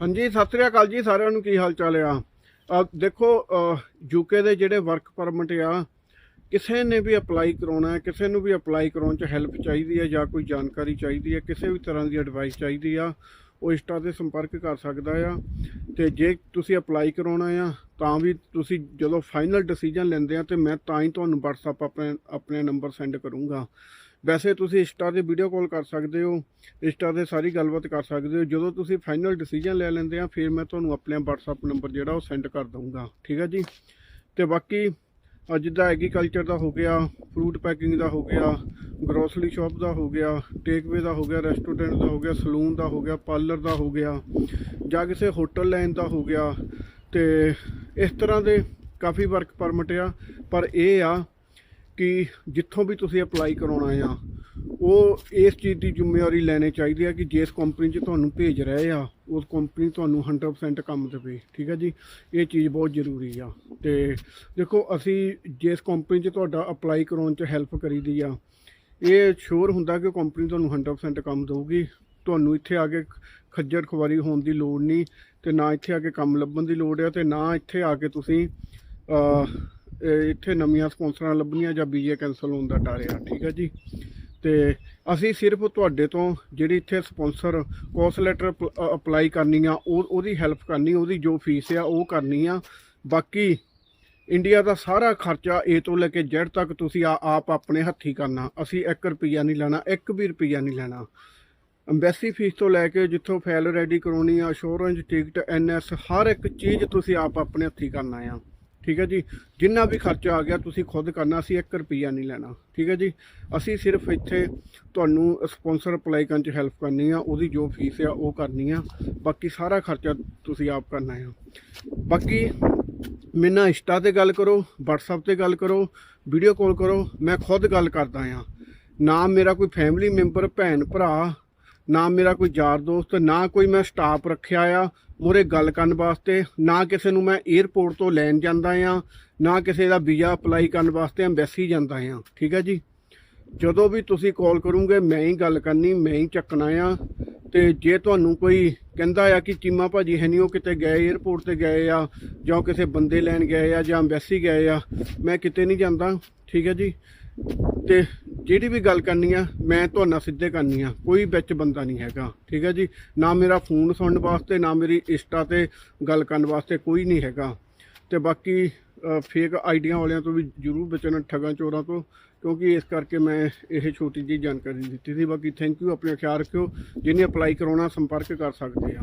ਹਾਂਜੀ, ਸਤਿ ਸ੍ਰੀ ਅਕਾਲ ਜੀ, ਸਾਰਿਆਂ ਨੂੰ ਕੀ ਹਾਲ ਚਾਲ ਆ? ਦੇਖੋ ਯੂਕੇ ਦੇ ਜਿਹੜੇ ਵਰਕ ਪਰਮਿਟ ਆ, ਕਿਸੇ ਨੇ ਵੀ ਅਪਲਾਈ ਕਰਾਉਣਾ ਹੈ, ਕਿਸੇ ਨੂੰ ਵੀ ਅਪਲਾਈ ਕਰਾਉਣ ਚ ਹੈਲਪ ਚਾਹੀਦੀ ਹੈ ਜਾਂ ਕੋਈ ਜਾਣਕਾਰੀ ਚਾਹੀਦੀ ਹੈ, ਕਿਸੇ ਵੀ ਤਰ੍ਹਾਂ ਦੀ ਐਡਵਾਈਸ ਚਾਹੀਦੀ ਆ, ਉਹ ਇੰਸਟਾ ਤੇ ਸੰਪਰਕ ਕਰ ਸਕਦਾ ਆ। ਤੇ ਜੇ ਤੁਸੀਂ ਅਪਲਾਈ ਕਰਾਉਣਾ ਆ, ਤਾਂ ਵੀ ਤੁਸੀਂ ਜਦੋਂ ਫਾਈਨਲ ਡਿਸੀਜਨ ਲੈਂਦੇ ਆ, ਤੇ ਮੈਂ ਤਾਂ ਹੀ ਤੁਹਾਨੂੰ WhatsApp ਆਪਣੇ ਆਪਣੇ ਨੰਬਰ ਸੈਂਡ ਕਰੂੰਗਾ। ਵੈਸੇ ਤੁਸੀਂ ਇੰਸਟਾ ਤੇ ਵੀਡੀਓ ਕਾਲ ਕਰ ਸਕਦੇ ਹੋ, ਇੰਸਟਾ ਤੇ ਸਾਰੀ ਗੱਲਬਾਤ ਕਰ ਸਕਦੇ ਹੋ। ਜਦੋਂ ਤੁਸੀਂ ਫਾਈਨਲ ਡਿਸੀਜਨ ਲੈ ਲੈਂਦੇ ਆ, ਫਿਰ ਮੈਂ ਤੁਹਾਨੂੰ ਆਪਣੇ WhatsApp ਨੰਬਰ ਜਿਹੜਾ ਉਹ ਸੈਂਡ ਕਰ ਦਊਂਗਾ। ਠੀਕ ਹੈ ਜੀ? ਤੇ ਬਾਕੀ ਅੱਜ ਦਾ ਐਗਰੀਕਲਚਰ ਦਾ ਹੋ ਗਿਆ ਫਰੂਟ ਪੈਕਿੰਗ ਦਾ ਹੋ ਗਿਆ ਗਰੋਸਰੀ ਸ਼ਾਪ ਦਾ ਹੋ ਗਿਆ ਟੇਕਵੇ ਦਾ ਹੋ ਗਿਆ ਰੈਸਟੋਰੈਂਟ ਦਾ ਹੋ ਗਿਆ ਸਲੂਨ ਦਾ ਹੋ ਗਿਆ ਪਾਰਲਰ ਦਾ ਹੋ ਗਿਆ, ਜਾਂ ਕਿਸੇ ਹੋਟਲ ਲਾਈਨ ਦਾ ਹੋ ਗਿਆ। ਤੇ ਇਸ ਤਰ੍ਹਾਂ ਦੇ ਕਾਫੀ ਵਰਕ ਪਰਮਿਟ ਆ, ਪਰ ਇਹ ਆ ਕਿ ਜਿੱਥੋਂ ਵੀ ਤੁਸੀਂ ਅਪਲਾਈ ਕਰਾਉਣਾ ਆ, ਉਹ ਇਸ ਚੀਜ਼ ਦੀ ਜ਼ਿੰਮੇਵਾਰੀ ਲੈਣੀ ਚਾਹੀਦੀ ਹੈ ਕਿ ਜਿਸ ਕੰਪਨੀ 'ਚ ਤੁਹਾਨੂੰ ਭੇਜ ਰਹੇ ਆ, ਉਸ ਕੰਪਨੀ ਤੁਹਾਨੂੰ 100% ਕੰਮ ਦੇਵੇ, ਠੀਕ ਹੈ ਜੀ? ਇਹ ਚੀਜ਼ ਬਹੁਤ ਜ਼ਰੂਰੀ ਆ। ਤੇ ਦੇਖੋ, ਅਸੀਂ ਜਿਸ ਕੰਪਨੀ 'ਚ ਤੁਹਾਡਾ ਅਪਲਾਈ ਕਰਾਉਣ 'ਚ ਹੈਲਪ ਕਰੀਦੀ ਆ, ਇਹ ਸ਼ੋਰ ਹੁੰਦਾ ਕਿ ਕੰਪਨੀ ਤੁਹਾਨੂੰ 100% ਕੰਮ ਦੇਊਗੀ। ਤੁਹਾਨੂੰ ਇੱਥੇ ਆ ਕੇ ਖੱਜਰ ਖੁਆਰੀ ਹੋਣ ਦੀ ਲੋੜ ਨਹੀਂ, ਤੇ ਨਾ ਇੱਥੇ ਆ ਕੇ ਕੰਮ ਲੱਭਣ ਦੀ ਲੋੜ ਆ, ਤੇ ਨਾ ਇੱਥੇ ਆ ਕੇ ਤੁਸੀਂ ਇੱਥੇ ਨਵੀਆਂ ਸਪਾਂਸਰਾਂ ਲੱਭਣੀਆਂ ਜਾਂ ਬੀਜੇ ਕੈਨਸਲ ਹੋਣ ਦਾ ਡਰ ਆ, ਠੀਕ ਹੈ ਜੀ? ਤੇ ਅਸੀਂ ਸਿਰਫ ਤੁਹਾਡੇ ਤੋਂ ਜਿਹੜੀ ਇੱਥੇ ਸਪਾਂਸਰ ਕੋਸ ਲੈਟਰ ਅਪਲਾਈ ਕਰਨੀ ਆ, ਉਹ, ਉਹਦੀ ਹੈਲਪ ਕਰਨੀ, ਉਹਦੀ ਜੋ ਫੀਸ ਆ, ਉਹ ਕਰਨੀ ਆ। ਬਾਕੀ ਇੰਡੀਆ ਦਾ ਸਾਰਾ ਖਰਚਾ A ਤੋਂ ਲੈ ਕੇ Z ਤੱਕ ਤੁਸੀਂ ਆਪ ਆਪਣੇ ਹੱਥੀ ਕਰਨਾ। ਅਸੀਂ 1 ਰੁਪਿਆ ਨਹੀਂ ਲੈਣਾ 1 ਵੀ ਰੁਪਿਆ ਨਹੀਂ ਲੈਣਾ। ਐਮਬੈਸੀ ਫੀਸ ਤੋਂ ਲੈ ਕੇ ਜਿੱਥੋਂ ਫਾਈਲ ਰੈਡੀ ਕਰਾਉਣੀ ਆ ਅਸ਼ੋਰੈਂਸ ਟਿਕਟ ਐਨਐਸ ਹਰ ਇੱਕ ਚੀਜ਼ ਤੁਸੀਂ ਆਪ ਆਪਣੇ ਹੱਥੀ ਕਰਨਾ ਆ। ਠੀਕ ਹੈ ਜੀ? ਜਿੰਨਾ ਵੀ ਖਰਚਾ ਆ ਗਿਆ, ਤੁਸੀਂ ਖੁਦ ਕਰਨਾ, ਅਸੀਂ 1 ਰੁਪਿਆ ਨਹੀਂ ਲੈਣਾ। ਠੀਕ ਹੈ ਜੀ? ਅਸੀਂ ਸਿਰਫ ਇੱਥੇ ਤੁਹਾਨੂੰ ਸਪਾਂਸਰ ਅਪਲਾਈ ਕਰਨ ਚ ਹੈਲਪ ਕਰਨੀ ਆ, ਉਹਦੀ ਜੋ ਫੀਸ ਆ, ਉਹ ਕਰਨੀ ਆ। ਬਾਕੀ ਸਾਰਾ ਖਰਚਾ ਤੁਸੀਂ ਆਪ ਕਰਨਾ ਆ। ਬਾਕੀ ਮੇਰੇ ਨਾਲ ਇੰਸਟਾ ਤੇ ਗੱਲ ਕਰੋ, WhatsApp ਤੇ ਗੱਲ ਕਰੋ ਵੀਡੀਓ ਕਾਲ ਕਰੋ, ਮੈਂ ਖੁਦ ਗੱਲ ਕਰਦਾ ਆ। ਨਾ ਮੇਰਾ ਕੋਈ ਫੈਮਿਲੀ ਮੈਂਬਰ ਭੈਣ, ਭਰਾ, ਨਾ ਮੇਰਾ ਕੋਈ ਯਾਰ ਦੋਸਤ, ਨਾ ਕੋਈ ਮੈਂ ਸਟਾਫ ਰੱਖਿਆ ਆ। ਮੋਰੇ ਗੱਲ ਕਰਨ ਵਾਸਤੇ, ਨਾ ਕਿਸੇ ਨੂੰ ਮੈਂ 에ਅਰਪੋਰਟ ਤੋਂ ਲੈਣ ਜਾਂਦਾ ਆ, ਨਾ ਕਿਸੇ ਦਾ ਵੀਜ਼ਾ ਅਪਲਾਈ ਕਰਨ ਵਾਸਤੇ ਐਮਬੈਸੀ ਜਾਂਦਾ ਆ, ਠੀਕ ਹੈ ਜੀ? ਜਦੋਂ ਵੀ ਤੁਸੀਂ ਕਾਲ ਕਰੋਗੇ, ਮੈਂ ਹੀ ਗੱਲ ਕਰਨੀ, ਮੈਂ ਹੀ ਚੱਕਣਾ ਆ। ਤੇ ਜੇ ਤੁਹਾਨੂੰ ਕੋਈ ਕਹਿੰਦਾ ਆ ਕਿ ਚੀਮਾ ਭਾਜੀ ਹੈ ਨਹੀਂ ਉਹ ਕਿਤੇ ਗਏ 에ਅਰਪੋਰਟ ਤੇ ਗਏ ਆ, ਜਾਂ ਕਿਸੇ ਬੰਦੇ ਲੈਣ ਗਏ ਆ, ਜਾਂ ਐਮਬੈਸੀ ਗਏ ਆ, ਮੈਂ ਕਿਤੇ ਨਹੀਂ ਜਾਂਦਾ, ਠੀਕ ਹੈ ਜੀ? ਤੇ ਜਿਹੜੀ ਵੀ ਗੱਲ ਕਰਨੀ ਆ, ਮੈਂ ਤੁਹਾਡੇ ਸਿੱਧੇ ਕਰਨੀ ਆ। ਕੋਈ ਵਿੱਚ ਬੰਦਾ ਨਹੀਂ ਹੈਗਾ। ਠੀਕ ਹੈ ਜੀ? ਨਾ ਮੇਰਾ ਫੋਨ ਸੁਣਨ ਵਾਸਤੇ, ਨਾ ਮੇਰੀ ਇੰਸਟਾ ਤੇ ਗੱਲ ਕਰਨ ਵਾਸਤੇ ਕੋਈ ਨਹੀਂ ਹੈਗਾ। ਤੇ ਬਾਕੀ ਫੇਕ ਆਈਡੀਆਂ ਵਾਲਿਆਂ ਤੋਂ ਵੀ ਜਰੂਰ ਬਚਣਾ, ਠੱਗਾਂ, ਚੋਰਾਂ ਤੋਂ। ਕਿਉਂਕਿ ਇਸ ਕਰਕੇ ਮੈਂ ਇਹ ਛੋਟੀ ਜਿਹੀ ਜਾਣਕਾਰੀ ਦਿੱਤੀ ਸੀ। ਬਾਕੀ ਥੈਂਕ ਯੂ ਆਪਣਾ ਖਿਆਲ ਰੱਖਿਓ। ਜਿਹਨੇ ਅਪਲਾਈ ਕਰਾਉਣਾ, ਸੰਪਰਕ ਕਰ ਸਕਦੇ ਆ।